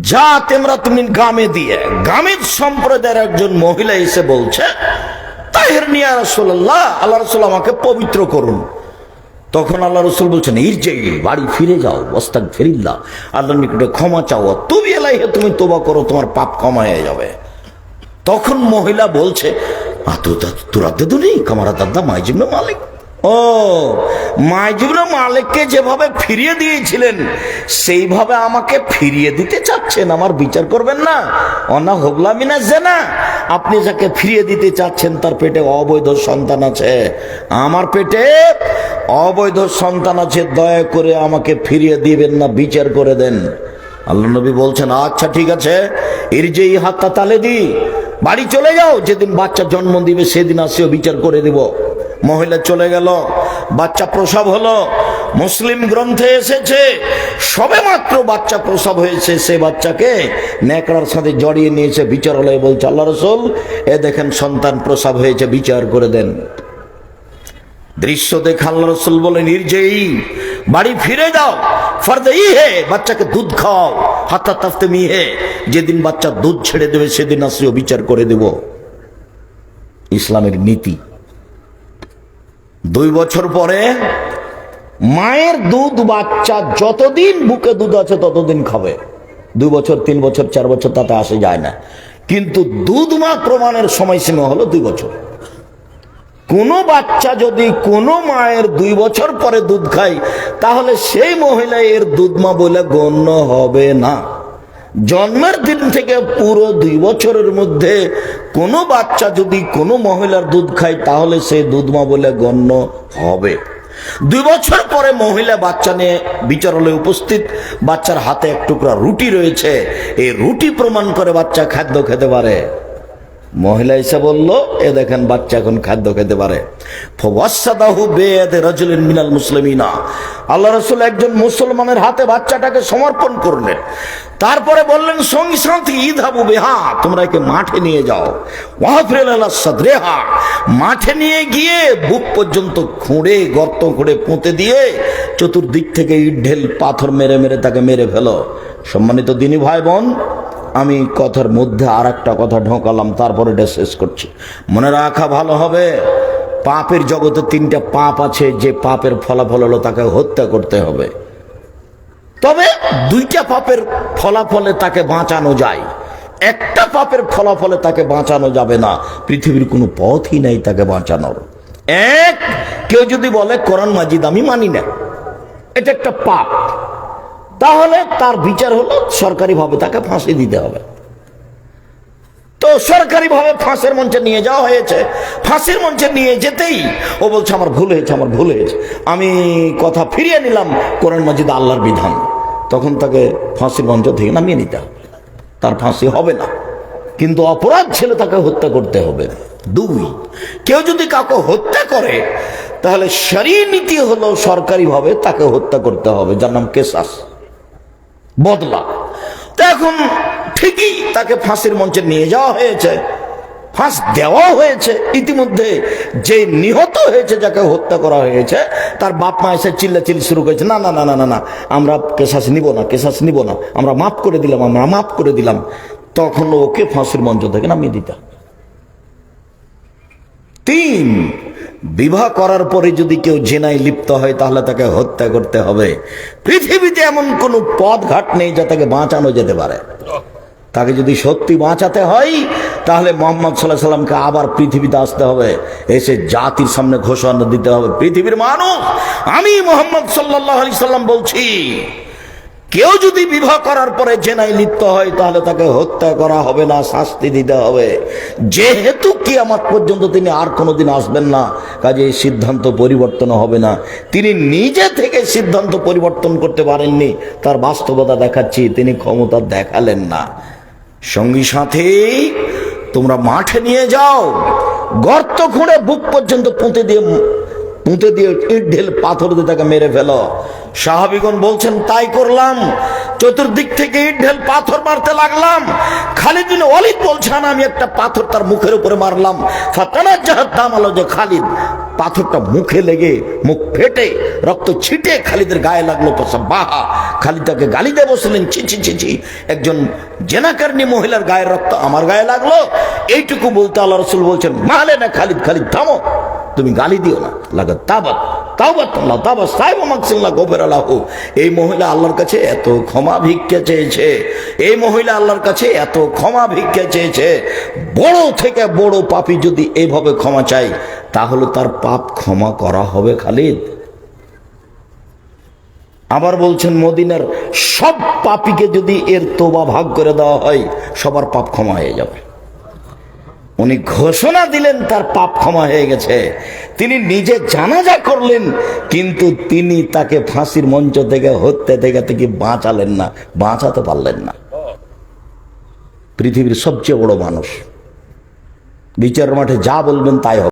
যা তোমরা তুমি গ্রামে দিয়ে গ্রামের সম্প্রদায়ের একজন মহিলা এসে বলছে তাহের নিয়া রসোল্লাহ আল্লাহ রসুল আমাকে পবিত্র করুন। তখন আল্লাহ রসুল বলছেন ইর যে বাড়ি ফিরে যাও বস্তাক ফিরিল্লা আল্লাহর নিকটে ক্ষমা চাও তুমি এলাই তুমি তোবা করো তোমার পাপ ক্ষমা হয়ে যাবে। তখন মহিলা বলছে "আ, তো তো- তোরা নেই কামারা দাদা মাইজিবনে মালিক। ও মাইজিবনে মালিককে যেভাবে ফিরিয়ে দিয়েছিলেন, সেইভাবে আমাকে ফিরিয়ে দিতে চাচ্ছেন। আমার বিচার করবেন না। অনা হোগলামি না যে না আপনি যাকে ফিরিয়ে দিতে চাচ্ছেন, তার পেটে অবৈধ সন্তান আছে। আমার পেটে অবৈধ সন্তান আছে, দয়া করে আমাকে ফিরিয়ে দিবেন না, বিচার করে দেন। আল্লাহ নবী বলছেন আচ্ছা ঠিক আছে। এর যে হাতটা তালে দি বাড়ি চলে যাও, যেদিন বাচ্চা জন্ম দিবে, সেদিন আসিও, বিচার করে দিব। মহিলা চলে গেল, বাচ্চা প্রসব হলো, মুসলিম গ্রন্থে এসেছে সবে মাত্র বাচ্চা প্রসব হয়েছে, সে বাচ্চাকে নেকড়ার সাথে জড়িয়ে নিয়েছে, বিচারালয়ে বলছে, আল্লাহ রসুল, এ দেখেন সন্তান প্রসব হয়েছে, বিচার করে দেন। দৃশ্য দেখে আল্লাহ রসুল বলে নির্জয়ী, বাড়ি ফিরে যাও ই হে, বাচ্চাকে দুধ খাও হাতা তাফতে মি হে, যেদিন বাচ্চা দুধ ছেড়ে দেবে, সেদিন আসিও, বিচার করে দেব। ইসলামের নীতি। দুই বছর পরে মায়ের দুধ বাচ্চা যতদিন বুকে দুধ আছে ততদিন খাবে। দুই বছর, তিন বছর, চার বছর তাতে আসে যায় না। কিন্তু দুধ মা প্রমাণের সময়সীমা হলো দুই বছর। কোনো বাচ্চা যদি কোনো মায়ের দুই বছর পরে দুধ খায়, তাহলে সেই মহিলা এর দুধ মা বলে গণ্য হবে না। জন্মের দিন থেকে পুরো দুই বছরের মধ্যে কোনো বাচ্চা যদি কোনো মহিলার দুধ খায়, তাহলে সে দুধ মা বলে গণ্য হবে। দুই বছর পরে মহিলা বাচ্চা নিয়ে বিচারালয়ে উপস্থিত। বাচ্চার হাতে এক টুকরা রুটি রয়েছে। এই রুটি প্রমাণ করে বাচ্চা খাদ্য খেতে পারে। মহিলা এসে বলল, এ দেখেন বাচ্চা এখন খাদ্য খেতে পারে। মিনাল মুসলিমিনা। আল্লাহ রসুল একজন মুসলমানের হাতে বাচ্চাটাকে সমর্পণ করলেন। তারপরে বললেন, সঙ্গী সাথী ইধাবু বেহা, তোমরা একে মাঠে নিয়ে যাও। সাদরেহা। মাঠে নিয়ে গিয়ে বুক পর্যন্ত খুঁড়ে, গর্ত খুঁড়ে পুঁতে দিয়ে চতুর্দিক থেকে ইট ঢেল পাথর মেরে মেরে তাকে মেরে ফেলো। সম্মানিত দিনী ভাই বোন আমি কথার মধ্যে আর একটা কথা ঢোকালাম, তারপরে এটা শেষ করছি। মনে রাখা ভালো হবে, পাপের জগতে তিনটা পাপ আছে, যে পাপের ফলাফল হলো তাকে হত্যা করতে হবে। তবে দুইটা পাপের ফলাফলে তাকে বাঁচানো যায়। একটা পাপের ফলাফলে তাকে বাঁচানো যাবে না, পৃথিবীর কোনো পথই নেই তাকে বাঁচানোর। এক, কেউ যদি বলে, কোরআন মাজিদ আমি মানি না। এটা একটা পাপ। তাহলে তার বিচার হলো সরকারিভাবে তাকে ফাঁসি দিতে হবে। তো সরকারিভাবে ফাঁসের মঞ্চে নিয়ে যাওয়া হয়েছে। ফাঁসির মঞ্চে নিয়ে যেতেই ও বলছে, আমার ভুল হয়েছে, আমার ভুল হয়েছে। আমি কথা ফিরিয়ে নিলাম কোরআন মজিদ আল্লাহর বিধান। তখন তাকে ফাঁসির মঞ্চ থেকে নামিয়ে নিতে হবে। তার ফাঁসি হবে না। কিন্তু অপরাধ ছিল তাকে হত্যা করতে হবে। দুই, কেউ যদি কাউকে হত্যা করে, তাহলে শরীর নীতি হলো সরকারিভাবে তাকে হত্যা করতে হবে। যার নাম কেসাস। বদলা। তো এখন ঠিকই তাকে ফাঁসির মঞ্চে নিয়ে যাওয়া হয়েছে। ফাঁস দেওয়া হয়েছে। ইতিমধ্যে যে নিহত হয়েছে, যাকে হত্যা করা হয়েছে, তার বাপ মা এসে চিল্লা চিল্লি শুরু করেছে, না না না না না না, আমরা কেসাস নিব না, কেশাস নিব না, আমরা মাফ করে দিলাম, আমরা মাফ করে দিলাম। তখন ওকে ফাঁসির মঞ্চ থেকে নামিয়ে দিতাম তিন বিবাহ করার পরে যদি কেউ জেনায় লিপ্ত হয়, তাহলে তাকে হত্যা করতে হবে। পৃথিবীতে এমন কোনো পথ ঘাট নেই যা তাকে বাঁচানো যেতে পারে। তাকে যদি সত্যি বাঁচাতে হয়, তাহলে মোহাম্মদ সাল্লাহ সাল্লামকে আবার পৃথিবীতে আসতে হবে। এসে জাতির সামনে ঘোষণা দিতে হবে, পৃথিবীর মানুষ। আমি মোহাম্মদ সাল্লাহ আলি সাল্লাম বলছি কেউ যদি বিবাহ করার পরে জেনায় লিপ্ত হয়, তাহলে তাকে হত্যা করা হবে না, শাস্তি দিতে হবে। যেহেতু কি আমার পর্যন্ত তিনি আর কোনোদিন আসবেন না, কাজে এই সিদ্ধান্ত পরিবর্তন হবে না। তিনি নিজে থেকে সিদ্ধান্ত পরিবর্তন করতে পারেননি, তার বাস্তবতা দেখাচ্ছি, তিনি ক্ষমতা দেখালেন না। সঙ্গী সাথে, তোমরা মাঠে নিয়ে যাও, গর্ত খুঁড়ে বুক পর্যন্ত পুঁতে দিয়ে পুঁতে দিয়ে ইট ঢেল পাথর দিয়ে তাকে মেরে ফেলো। সাহাবিগণ বলছেন, তাই করলাম। চতুর্দিক থেকে ইট ঢেল পাথর মারতে লাগলাম। খালিদ বিন ওয়ালিদ বলছেন আমি একটা পাথর তার মুখের উপরে মারলাম। ফাতানা জাহাদ দাম আলো যে খালিদ। পাথরটা মুখে লেগে মুখ ফেটে, রক্ত ছিটে খালিদের গায়ে লাগল বাহা! খালিদ তাকে গালি দিয়ে বসলেন, ছি ছি ছি ছি, একজন জেনাকারনি মহিলার গায়ের রক্ত আমার গায়ে লাগল। এইটুকু বলতে আল্লাহ রসুল বলছেন, মালে না খালিদ খালিদ, থামো। তুমি গালি দিও না। লাগা তাবাত তাওবাত আল্লাহ তাবাত সাহেব মাকসিল্লাহ গোবের আল্লাহ এই মহিলা আল্লাহর কাছে এত ক্ষমা ভিক্ষা চেয়েছে। এই মহিলা আল্লাহর কাছে এত ক্ষমা ভিক্ষা চেয়েছে। বড় থেকে বড় পাপী যদি এইভাবে ক্ষমা চাই তাহলে তার পাপ ক্ষমা করা হবে খালিদ। আবার বলছেন, মদিনার সব পাপীকে যদি এর তোবা ভাগ করে দেওয়া হয়, সবার পাপ ক্ষমা হয়ে যাবে। উনি ঘোষণা দিলেন তার পাপ ক্ষমা হয়ে গেছে। তিনি নিজে জানাজা করলেন, কিন্তু তিনি তাকে ফাঁসির মঞ্চ থেকে, হত্যা থেকে থেকে বাঁচালেন না। বাঁচাতে পারলেন না। পৃথিবীর সবচেয়ে বড় মানুষ। বিচার মাঠে যা বলবেন তাই হবে।